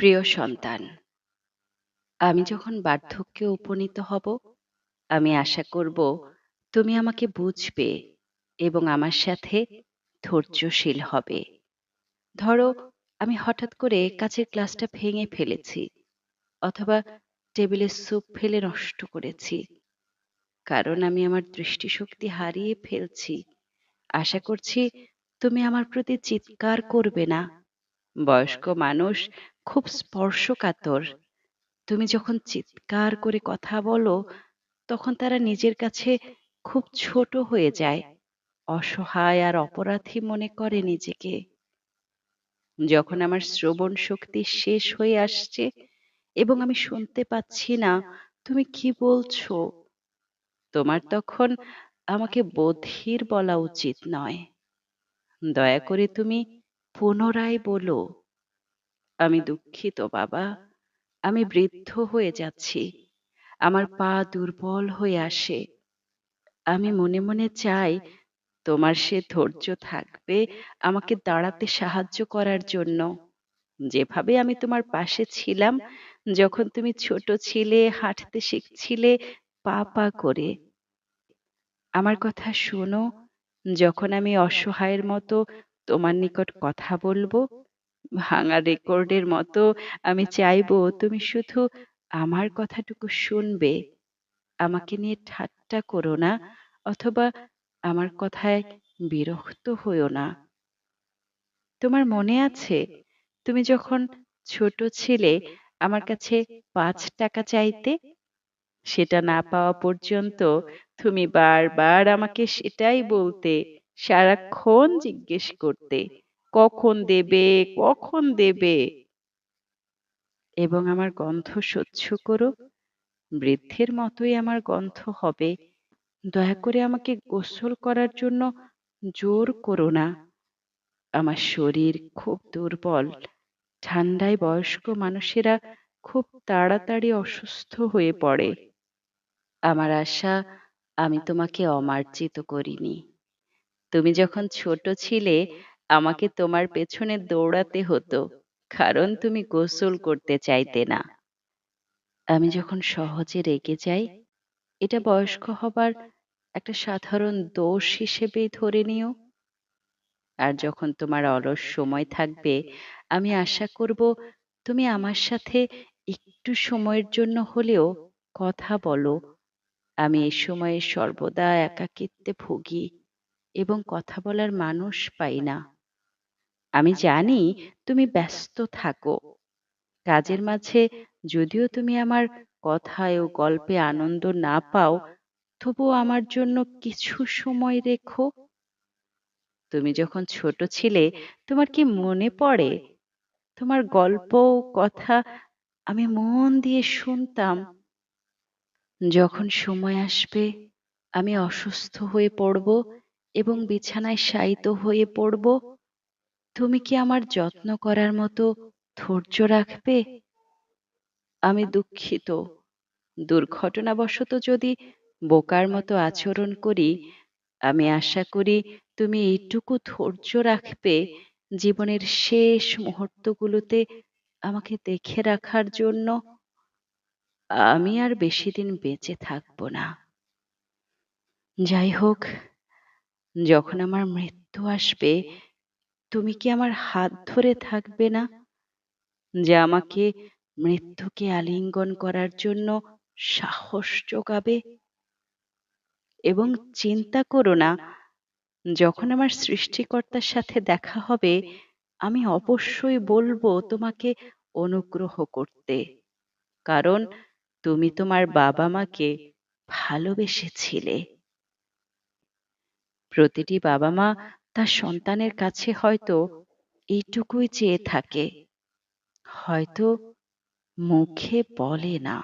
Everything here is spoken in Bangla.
প্রিয় সন্তান, আমি যখন বার্ধক্যে উপনীত হব, আমি আশা করব তুমি আমাকে বুঝবে এবং আমার সাথে ধৈর্যশীল হবে। ধরো, আমি হঠাৎ করে কাচের গ্লাসটা ভেঙে ফেলেছি অথবা টেবিলে স্যুপ ফেলে নষ্ট করেছি। কারণ আমি আমার দৃষ্টিশক্তি হারিয়ে ফেলছি। আশা করছি তুমি আমার প্রতি চিৎকার করবে না। বয়স্ক মানুষ খুব স্পর্শকাতর। তুমি যখন চিৎকার করে কথা বলো, তখন তারা নিজের কাছে খুব ছোট হয়ে যায়। অসহায় আর অপরাধী মনে করে নিজেকে। যখন আমার শ্রবণ শক্তি শেষ হয়ে আসছে এবং আমি শুনতে পাচ্ছি না, তুমি কি বলছো? তোমার তখন আমাকে বধির বলা উচিত নয়। দয়া করে তুমি পুনরায় বলো। আমি দুঃখিত বাবা। আমি বৃদ্ধ হয়ে যাচ্ছি। আমার পা দুর্বল হয়ে আসে। আমি মনে মনে চাই তোমার সে ধৈর্য থাকবে। আমাকে দাঁড়াতে সাহায্য করার জন্য। যেভাবে আমি তোমার পাশে ছিলাম যখন তুমি ছোট ছিলে হাঁটতে শিখছিলে পা পা করে। আমার কথা শোনো। যখন আমি অসহায়ের মতো তোমার নিকট কথা বলব ভাঙা রেকর্ডের মতো আমি চাইব তুমি শুধু আমার কথাটুকু শুনবে। আমাকে নিয়ে ঠাট্টা করো না, অথবা আমার কথায় বিরক্ত হইও না। তোমার মনে আছে, তুমি যখন ছোট ছিলে আমার কাছে পাঁচ টাকা চাইতে? সেটা না পাওয়া পর্যন্ত তুমি বারবার আমাকে সেটাই বলতে, সারাক্ষণ জিজ্ঞেস করতে। কখন দেবে কখন দেবে। এবং আমার গন্ধ সহ্য করো বৃদ্ধের মতোই আমার গন্ধ হবে। দয়া করে আমাকে গোসল করার জন্য জোর করো না। আমার শরীর খুব দুর্বল। ঠান্ডায় বয়স্ক মানুষেরা খুব তাড়াতাড়ি অসুস্থ হয়ে পড়ে। আমার আশা আমি তোমাকে অমার্জিত করিনি। তুমি যখন ছোট ছিলে আমাকে তোমার পেছনে দৌড়াতে হতো, কারণ তুমি গোসল করতে চাইতে না। আমি যখন সহজে রেগে যাই, এটা বয়স্ক হবার একটা সাধারণ দোষ হিসেবেই ধরে নিও। আর যখন তোমার অলস সময় থাকবে, আমি আশা করব তুমি আমার সাথে একটু সময়ের জন্য হলেও কথা বলো। আমি এই সময়ে সর্বদা একাকিত্বে ভুগি এবং কথা বলার মানুষ পাই না। আমি জানি তুমি ব্যস্ত থাকো। কাজের মাঝে যদিও তুমি আমার কথায় ও গল্পে আনন্দ না পাও, তবুও আমার জন্য কিছু সময় রেখো। তুমি যখন ছোট ছিলে, তোমার কি মনে পড়ে? তোমার গল্প কথা আমি মন দিয়ে শুনতাম। যখন সময় আসবে, আমি অসুস্থ হয়ে পড়ব এবং বিছানায় শায়িত হয়ে পড়ব। তুমি কি আমার যত্ন করার মতো ধৈর্য রাখবে? আমি দুঃখিত। দুর্ঘটনাবশত যদি বোকার মতো আচরণ করি, আমি আশা করি তুমি এইটুকু ধৈর্য রাখবে জীবনের শেষ মুহূর্তগুলোতে আমাকে দেখে রাখার জন্য। আমি আর বেশি দিন বেঁচে থাকব না। যাই হোক, যখন আমার মৃত্যু আসবে তুমি কি আমার হাত ধরে থাকবে না যে আমাকে মৃত্যুকে আলিঙ্গন করার জন্য সাহস যোগাবে? এবং চিন্তা করো না, যখন আমার সৃষ্টিকর্তার সাথে দেখা হবে, আমি অবশ্যই বলব তোমাকে অনুগ্রহ করতে। কারণ তুমি তোমার বাবা মাকে ভালোবেসেছিলে। প্রতিটি বাবা মা তার সন্তানের কাছে হয়তো এইটুকুই চেয়ে থাকে। হয়তো মুখে বলে না।